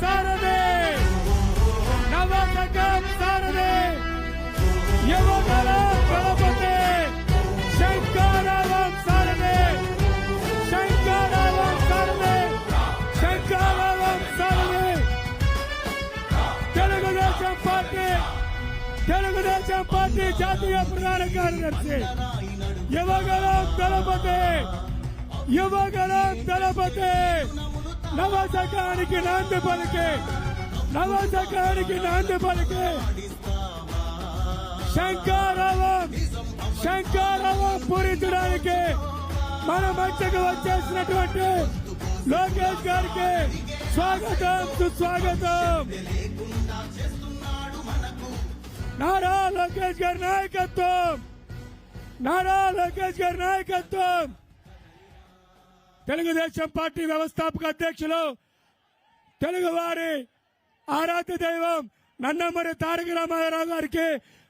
Saturday! Navasakam Saturday! Yavakaram Kalapate! Shankaram on Saturday! Shankaram on Saturday! Shankaram on Saturday! Telugu Desam party Telugu Desam party జాతీయ ప్రధాన కార్యదర్శి యువగలం దళపతి యువగలం దళపతి నవశకానికి నాంది పలికే నవశకానికి నాంది పలికే. శంకారావం శంకారావం పూరించడానికి మన మధ్యకు వచ్చేసినటువంటి లోకేష్ గారికి స్వాగతం సుస్వాగతం. నారా లోకేష్ గారి నాయకత్వం నారా లోకేష్ గారి నాయకత్వం. తెలుగుదేశం పార్టీ వ్యవస్థాపక అధ్యక్షులు తెలుగువారి ఆరాధ్య దైవం నందమూరి తారక రామారావు గారికి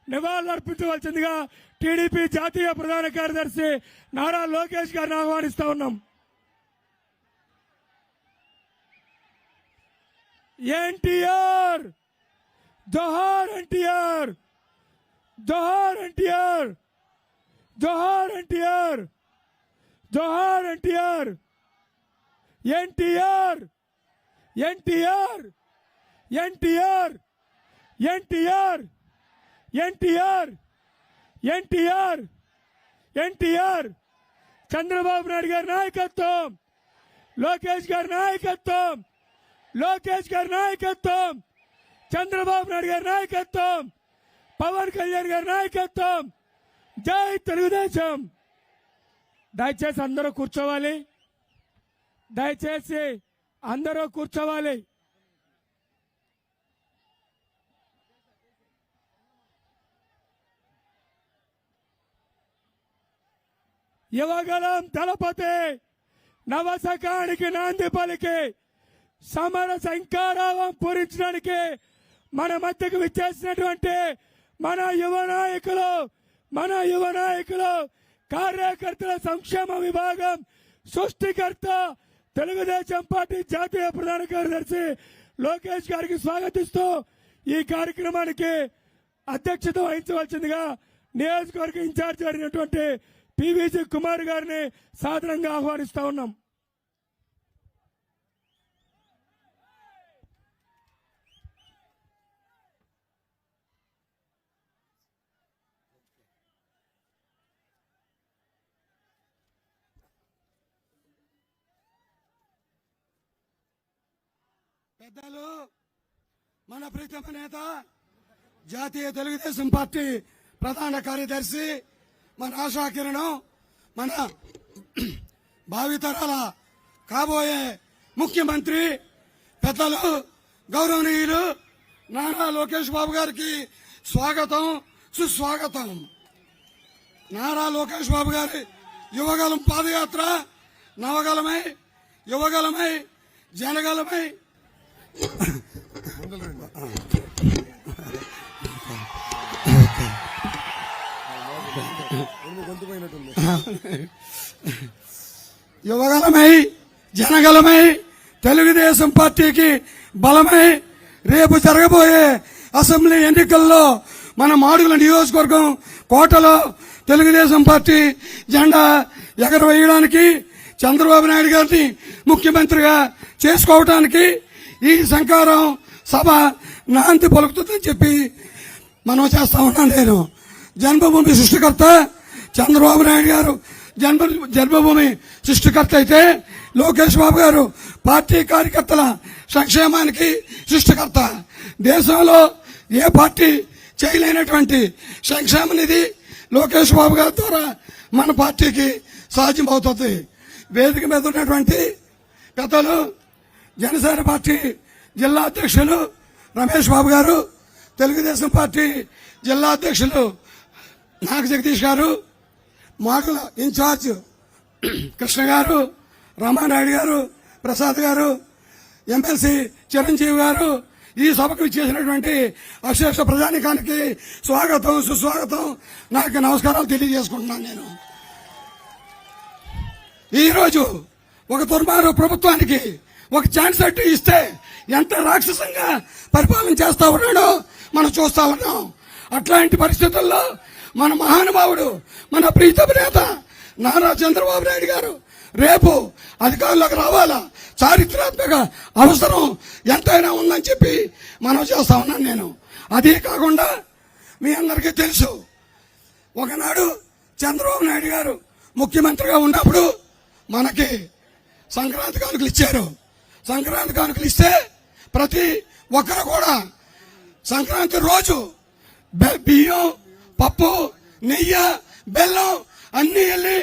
నివాళులర్పించవలసిందిగా టీడీపీ జాతీయ ప్రధాన కార్యదర్శి నారా లోకేష్ గారిని ఆహ్వానిస్తా ఉన్నాం. ఎన్టీఆర్! జోహార్ ఎన్టీఆర్! జోహార్ ఎన్టీఆర్! జోహార్ ఎన్టీఆర్! జోహార్ ఎన్టీఆర్! ఎన్టీఆర్! ఎన్టీఆర్! ఎన్టీఆర్! ఎన్టీఆర్! ఎన్టీఆర్! ఎన్టీఆర్! ఎన్టీఆర్! చంద్రబాబు నాయుడు గారి నాయకత్వం! లోకేష్ గారి నాయకత్వం! లోకేష్ గారి నాయకత్వం! చంద్రబాబు నాయుడు గారి నాయకత్వం! పవన్ కళ్యాణ్ గారి నాయకత్వం! జై తెలుగుదేశం! దయచేసి అందరూ కూర్చోవాలి. దయచేసి అందరూ కూర్చోవాలి. యువగలం దళపతి నవసకానికి నాంది పలికి సమర శంకారావం పూరించడానికి మన మధ్యకు విచ్చేసినటువంటి మన యువ నాయకులు మన యువ నాయకులు కార్యకర్తల సంక్షేమ విభాగం సృష్టికర్త తెలుగుదేశం పార్టీ జాతీయ ప్రధాన కార్యదర్శి లోకేష్ గారికి స్వాగతిస్తూ ఈ కార్యక్రమానికి అధ్యక్షత వహించవలసిందిగా నియోజకవర్గ ఇన్ఛార్జ్ అయినటువంటి పివిజి కుమార్ గారిని సాధారణంగా ఆహ్వానిస్తా ఉన్నాం. పెద్దలు మన ప్రీతమ నేత జాతీయ తెలుగుదేశం పార్టీ ప్రధాన కార్యదర్శి మన ఆశాకిరణం మన భావితరాల కాబోయే ముఖ్యమంత్రి పెద్దలు గౌరవనీయులు నారా లోకేష్ బాబు గారికి స్వాగతం సుస్వాగతం. నారా లోకేష్ బాబు గారి యువగలం పాదయాత్ర నవగలమై యువగలమై జనగలమై యువగలమై జనగలమై తెలుగుదేశం పార్టీకి బలమై రేపు జరగబోయే అసెంబ్లీ ఎన్నికల్లో మన మాడుగుల నియోజకవర్గం కోటలో తెలుగుదేశం పార్టీ జెండా ఎగరవేయడానికి చంద్రబాబు నాయుడు గారిని ముఖ్యమంత్రిగా చేసుకోవటానికి ఈ శంకారం సభ నాంతి పలుకుతుందని చెప్పి మనం చేస్తా ఉన్నాను నేను. జన్మభూమి సృష్టికర్త చంద్రబాబు నాయుడు గారు. జన్మ జన్మభూమి సృష్టికర్త అయితే లోకేష్ బాబు గారు పార్టీ కార్యకర్తల సంక్షేమానికి సృష్టికర్త. దేశంలో ఏ పార్టీ చేయలేనటువంటి సంక్షేమ నిధి లోకేష్ బాబు గారి ద్వారా మన పార్టీకి సాధ్యం అవుతుంది. వేదిక మీద ఉన్నటువంటి పెద్దలు జనసేన పార్టీ జిల్లా అధ్యక్షులు రమేష్ బాబు గారు తెలుగుదేశం పార్టీ జిల్లా అధ్యక్షులు నాగ జగదీష్ గారు మాటల ఇన్ఛార్జ్ కృష్ణ గారు రామానాయుడు గారు ప్రసాద్ గారు ఎమ్మెల్సీ చిరంజీవి గారు ఈ సభకు ఇచ్చేసినటువంటి అశేష ప్రజానికానికి స్వాగతం సుస్వాగతం. నాకు నమస్కారాలు తెలియజేసుకుంటున్నాను నేను. ఈరోజు ఒక దుర్మార్గ ప్రభుత్వానికి ఒక ఛాన్స్ అట్టు ఇస్తే ఎంత రాక్షసంగా పరిపాలన చేస్తూ ఉన్నాడో మనం చూస్తా ఉన్నాం. అట్లాంటి పరిస్థితుల్లో మన మహానుభావుడు మన ప్రీతమ నేత నారా చంద్రబాబు నాయుడు గారు రేపు అధికారంలోకి రావాలా? చారిత్రాత్మక అవసరం ఎంతైనా ఉందని చెప్పి మనం చేస్తా ఉన్నాను నేను. అదే కాకుండా మీ అందరికీ తెలుసు ఒకనాడు చంద్రబాబు నాయుడు గారు ముఖ్యమంత్రిగా ఉన్నప్పుడు మనకి సంక్రాంతి కానుకలు ఇచ్చారు. సంక్రాంతి కానుకలు ఇస్తే ప్రతి ఒక్కరు కూడా సంక్రాంతి రోజు బియ్యం పప్పు నెయ్యి బెల్లం అన్ని వెళ్ళి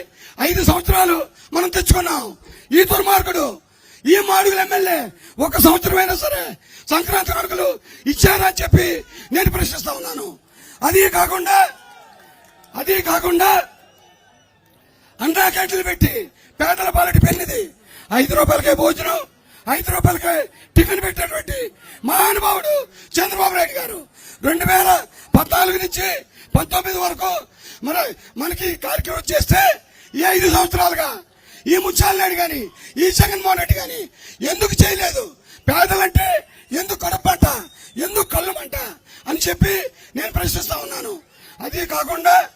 ఐదు సంవత్సరాలు మనం తెచ్చుకున్నాం. ఈ దుర్మార్గుడు ఈ మాడుగుల ఎమ్మెల్యే ఒక సంవత్సరమైనా సరే సంక్రాంతి కానుకలు ఇచ్చారా అని చెప్పి నేను ప్రశ్నిస్తా ఉన్నాను. అది కాకుండా అది కాకుండా అండా క్యాంటీన్లు పెట్టి పేదల పాలటి పెళ్ళిది ఐదు రూపాయలకే భోజనం ఐదు రూపాయలకే టిఫిన్ పెట్టినటువంటి మహానుభావుడు చంద్రబాబు నాయుడు గారు. రెండు వేల పద్నాలుగు నుంచి పంతొమ్మిది వరకు మన మనకి కార్యక్రమం చేస్తే ఈ ఐదు సంవత్సరాలుగా ఈ ముత్యాల నాయుడు కానీ ఈ జగన్మోహన్ రెడ్డి కానీ ఎందుకు చేయలేదు? పేదలంటే ఎందుకు కడపంట ఎందుకు కళ్ళమంట? అని చెప్పి నేను ప్రశ్నిస్తా ఉన్నాను. అదే కాకుండా